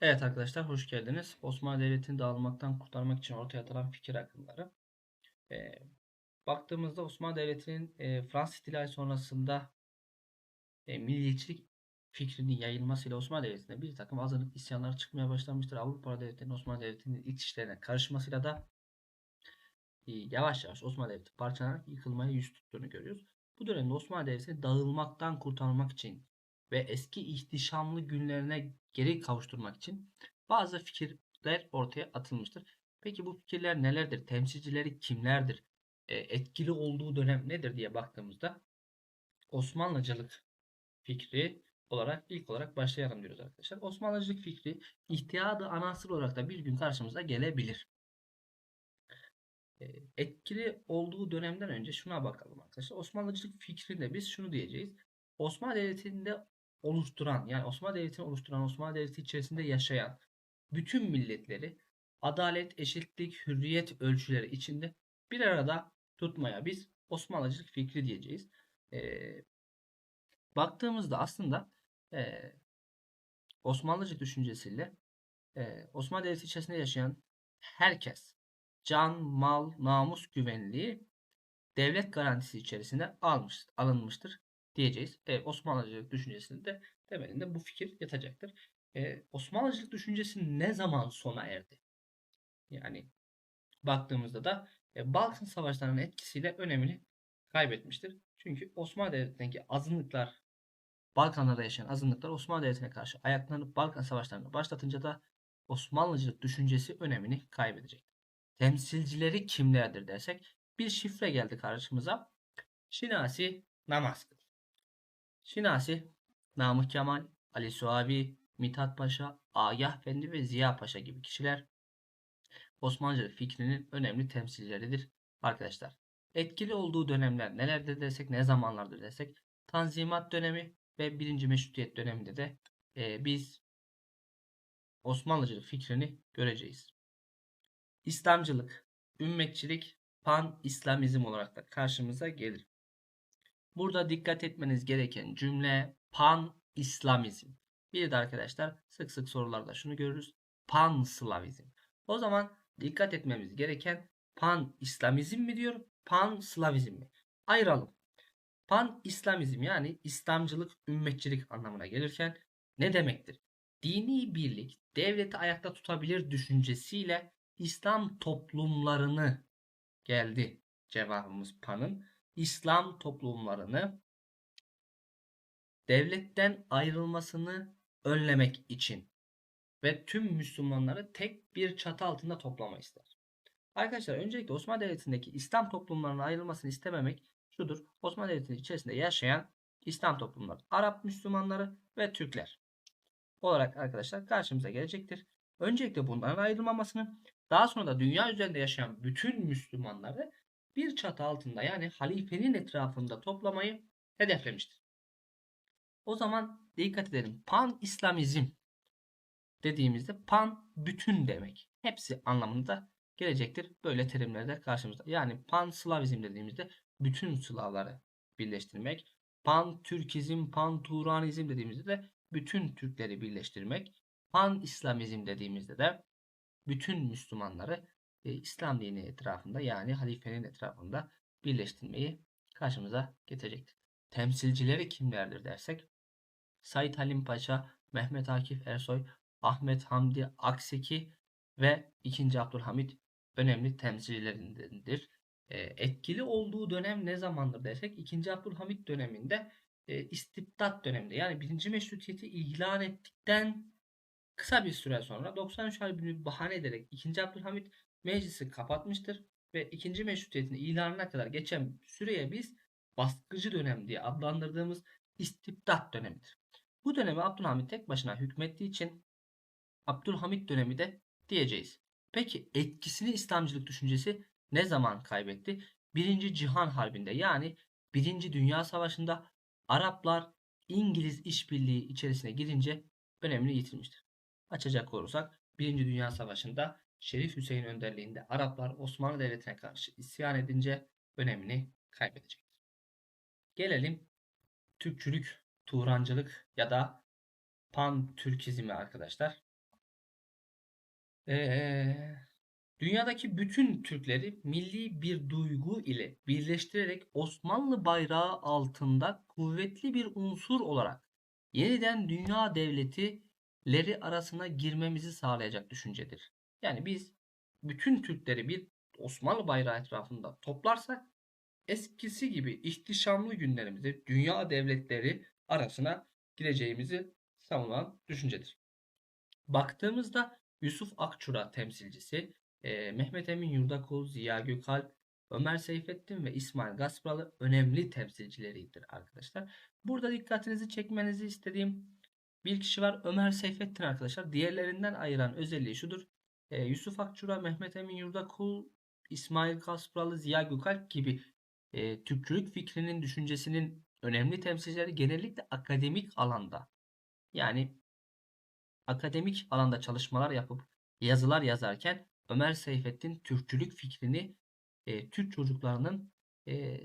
Evet arkadaşlar hoş geldiniz. Osmanlı Devleti'ni dağılmaktan kurtarmak için ortaya atılan fikir akımları. Ee, baktığımızda Osmanlı Devleti'nin e, Fransız İhtilali sonrasında e, milliyetçilik fikrinin yayılmasıyla Osmanlı Devleti'nde bir takım azınlık isyanlar çıkmaya başlamıştır. Avrupa devletlerinin Osmanlı Devleti'nin iç işlerine karışmasıyla da e, yavaş yavaş Osmanlı Devleti parçalanarak yıkılmaya yüz tuttuğunu görüyoruz. Bu dönemde Osmanlı Devleti'ni dağılmaktan kurtarmak için ve eski ihtişamlı günlerine geri kavuşturmak için bazı fikirler ortaya atılmıştır. Peki bu fikirler nelerdir? Temsilcileri kimlerdir? E, etkili olduğu dönem nedir diye baktığımızda Osmanlıcılık fikri olarak ilk olarak başlayalım diyoruz arkadaşlar. Osmanlıcılık fikri ihtiyadı anasır olarak da bir gün karşımıza gelebilir. E, etkili olduğu dönemden önce şuna bakalım arkadaşlar. Osmanlıcılık fikrinde biz şunu diyeceğiz. Osmanlı Devleti'nde oluşturan yani Osmanlı Devleti'ni oluşturan Osmanlı Devleti içerisinde yaşayan bütün milletleri adalet, eşitlik, hürriyet ölçüleri içinde bir arada tutmaya biz Osmanlıcılık fikri diyeceğiz. Ee, baktığımızda aslında e, Osmanlıcı düşüncesiyle e, Osmanlı Devleti içerisinde yaşayan herkes can, mal, namus güvenliği devlet garantisi içerisinde almış, alınmıştır diyeceğiz. E, Osmanlıcılık düşüncesinde temelinde bu fikir yatacaktır. E, Osmanlıcılık düşüncesi ne zaman sona erdi? Yani baktığımızda da e, Balkan Savaşları'nın etkisiyle önemini kaybetmiştir. Çünkü Osmanlı Devleti'ndeki azınlıklar, Balkanlarda yaşayan azınlıklar Osmanlı Devleti'ne karşı ayaklanıp Balkan Savaşları'nı başlatınca da Osmanlıcılık düşüncesi önemini kaybedecek. Temsilcileri kimlerdir dersek bir şifre geldi karşımıza. Şinasi namaz kıl. Şinasi, Namık Kemal, Ali Suavi, Mithat Paşa, Agah Efendi ve Ziya Paşa gibi kişiler Osmanlıcılık fikrinin önemli temsilcileridir arkadaşlar. Etkili olduğu dönemler nelerdir desek, ne zamanlardır desek, Tanzimat dönemi ve 1. Meşrutiyet döneminde de e, biz Osmanlıcılık fikrini göreceğiz. İslamcılık, ümmetçilik, pan İslamizm olarak da karşımıza gelir. Burada dikkat etmeniz gereken cümle pan İslamizm. Bir de arkadaşlar sık sık sorularda şunu görürüz. Pan Slavizm. O zaman dikkat etmemiz gereken pan İslamizm mi diyor? Pan Slavizm mi? Ayıralım. Pan İslamizm yani İslamcılık, ümmetçilik anlamına gelirken ne demektir? Dini birlik devleti ayakta tutabilir düşüncesiyle İslam toplumlarını geldi cevabımız Pan'ın. İslam toplumlarını devletten ayrılmasını önlemek için ve tüm Müslümanları tek bir çatı altında toplama ister. Arkadaşlar öncelikle Osmanlı Devleti'ndeki İslam toplumlarının ayrılmasını istememek şudur. Osmanlı Devleti'nin içerisinde yaşayan İslam toplumları, Arap Müslümanları ve Türkler olarak arkadaşlar karşımıza gelecektir. Öncelikle bunların ayrılmamasını, daha sonra da dünya üzerinde yaşayan bütün Müslümanları bir çatı altında yani halifenin etrafında toplamayı hedeflemiştir. O zaman dikkat edelim. Pan İslamizm dediğimizde pan bütün demek. Hepsi anlamında gelecektir. Böyle terimlerde karşımızda. Yani pan Slavizm dediğimizde bütün Slavları birleştirmek. Pan Türkizm, pan Turanizm dediğimizde de bütün Türkleri birleştirmek. Pan İslamizm dediğimizde de bütün Müslümanları e, İslam dini etrafında yani halifenin etrafında birleştirmeyi karşımıza getirecektir. Temsilcileri kimlerdir dersek Said Halim Paşa, Mehmet Akif Ersoy, Ahmet Hamdi Akseki ve 2. Abdülhamit önemli temsilcilerindendir. E, etkili olduğu dönem ne zamandır dersek 2. Abdülhamit döneminde e, istibdat döneminde yani 1. Meşrutiyeti ilan ettikten kısa bir süre sonra 93 Harbi'ni bahane ederek 2. Abdülhamit meclisi kapatmıştır ve ikinci meşrutiyetin ilanına kadar geçen süreye biz baskıcı dönem diye adlandırdığımız istibdat dönemidir. Bu dönemi Abdülhamit tek başına hükmettiği için Abdülhamit dönemi de diyeceğiz. Peki etkisini İslamcılık düşüncesi ne zaman kaybetti? Birinci Cihan Harbi'nde yani Birinci Dünya Savaşı'nda Araplar İngiliz işbirliği içerisine girince önemini yitirmiştir. Açacak olursak Birinci Dünya Savaşı'nda Şerif Hüseyin önderliğinde Araplar Osmanlı Devleti'ne karşı isyan edince önemini kaybedecektir. Gelelim Türkçülük, Turancılık ya da Pan Türkizmi arkadaşlar. Ee, dünyadaki bütün Türkleri milli bir duygu ile birleştirerek Osmanlı bayrağı altında kuvvetli bir unsur olarak yeniden dünya devletleri arasına girmemizi sağlayacak düşüncedir. Yani biz bütün Türkleri bir Osmanlı bayrağı etrafında toplarsak eskisi gibi ihtişamlı günlerimizde dünya devletleri arasına gireceğimizi savunan düşüncedir. Baktığımızda Yusuf Akçura temsilcisi, e, Mehmet Emin Yurdakul, Ziya Gökalp, Ömer Seyfettin ve İsmail Gaspralı önemli temsilcileridir arkadaşlar. Burada dikkatinizi çekmenizi istediğim bir kişi var. Ömer Seyfettin arkadaşlar. Diğerlerinden ayıran özelliği şudur. E, Yusuf Akçura, Mehmet Emin Yurdakul, İsmail Gaspralı, Ziya Gökalp gibi e, Türkçülük fikrinin, düşüncesinin önemli temsilcileri genellikle akademik alanda yani akademik alanda çalışmalar yapıp yazılar yazarken Ömer Seyfettin Türkçülük fikrini e, Türk çocuklarının e,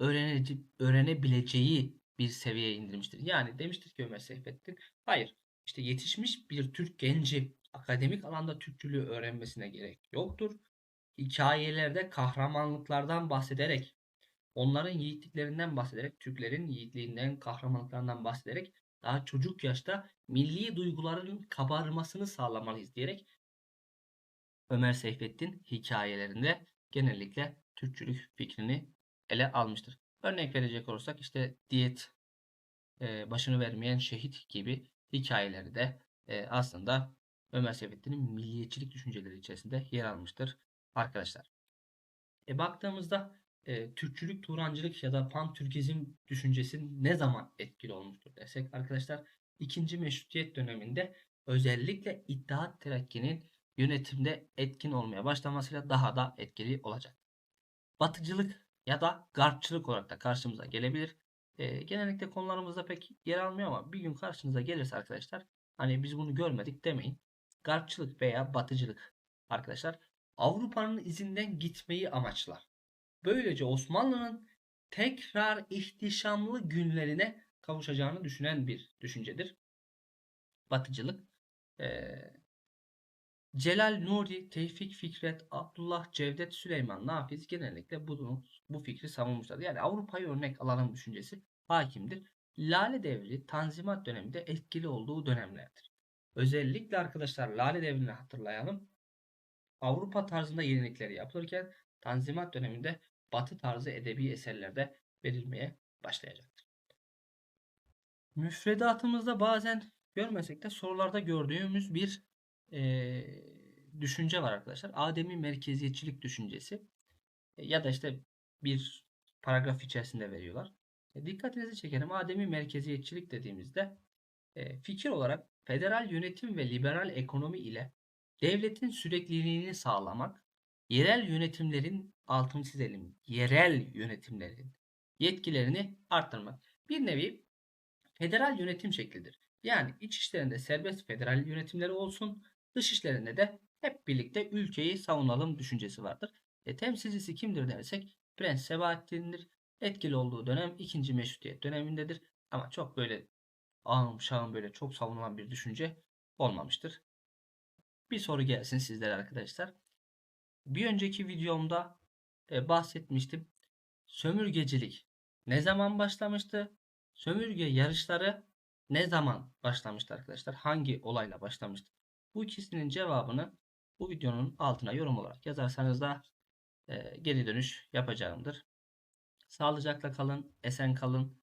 öğrenece, öğrenebileceği bir seviyeye indirmiştir. Yani demiştir ki Ömer Seyfettin hayır işte yetişmiş bir Türk genci akademik alanda Türkçülüğü öğrenmesine gerek yoktur. Hikayelerde kahramanlıklardan bahsederek onların yiğitliklerinden bahsederek Türklerin yiğitliğinden kahramanlıklarından bahsederek daha çocuk yaşta milli duyguların kabarmasını sağlamalıyız diyerek Ömer Seyfettin hikayelerinde genellikle Türkçülük fikrini ele almıştır. Örnek verecek olursak işte diyet, e, başını vermeyen şehit gibi hikayeleri de e, aslında Ömer Seyfettin'in milliyetçilik düşünceleri içerisinde yer almıştır arkadaşlar. E, baktığımızda e, Türkçülük, Turancılık ya da Pan-Türkizm düşüncesi ne zaman etkili olmuştur desek arkadaşlar ikinci meşrutiyet döneminde özellikle İttihat Terakki'nin yönetimde etkin olmaya başlamasıyla daha da etkili olacak. Batıcılık ya da garpçılık olarak da karşımıza gelebilir. E, genellikle konularımızda pek yer almıyor ama bir gün karşınıza gelirse arkadaşlar hani biz bunu görmedik demeyin. Garpçılık veya batıcılık arkadaşlar Avrupa'nın izinden gitmeyi amaçlar. Böylece Osmanlı'nın tekrar ihtişamlı günlerine kavuşacağını düşünen bir düşüncedir. Batıcılık. Ee, Celal Nuri, Tevfik Fikret, Abdullah Cevdet Süleyman Nafiz genellikle bunu, bu fikri savunmuşlar. Yani Avrupa'yı örnek alalım düşüncesi hakimdir. Lale Devri Tanzimat döneminde etkili olduğu dönemlerdir. Özellikle arkadaşlar Lale Devri'ni hatırlayalım. Avrupa tarzında yenilikleri yapılırken Tanzimat döneminde Batı tarzı edebi eserlerde verilmeye başlayacaktır. Müfredatımızda bazen görmesek de sorularda gördüğümüz bir e, düşünce var arkadaşlar. Ademi merkeziyetçilik düşüncesi e, ya da işte bir paragraf içerisinde veriyorlar. E, dikkatinizi çekerim. Ademi merkeziyetçilik dediğimizde e, fikir olarak federal yönetim ve liberal ekonomi ile devletin sürekliliğini sağlamak, yerel yönetimlerin altını çizelim, yerel yönetimlerin yetkilerini arttırmak. Bir nevi federal yönetim şeklidir. Yani iç işlerinde serbest federal yönetimleri olsun, dış işlerinde de hep birlikte ülkeyi savunalım düşüncesi vardır. E, temsilcisi kimdir dersek Prens Sebahattin'dir. Etkili olduğu dönem 2. Meşrutiyet dönemindedir. Ama çok böyle ağım şağım böyle çok savunulan bir düşünce olmamıştır. Bir soru gelsin sizlere arkadaşlar. Bir önceki videomda e, bahsetmiştim. Sömürgecilik ne zaman başlamıştı? Sömürge yarışları ne zaman başlamıştı arkadaşlar? Hangi olayla başlamıştı? Bu ikisinin cevabını bu videonun altına yorum olarak yazarsanız da e, geri dönüş yapacağımdır. Sağlıcakla kalın, esen kalın.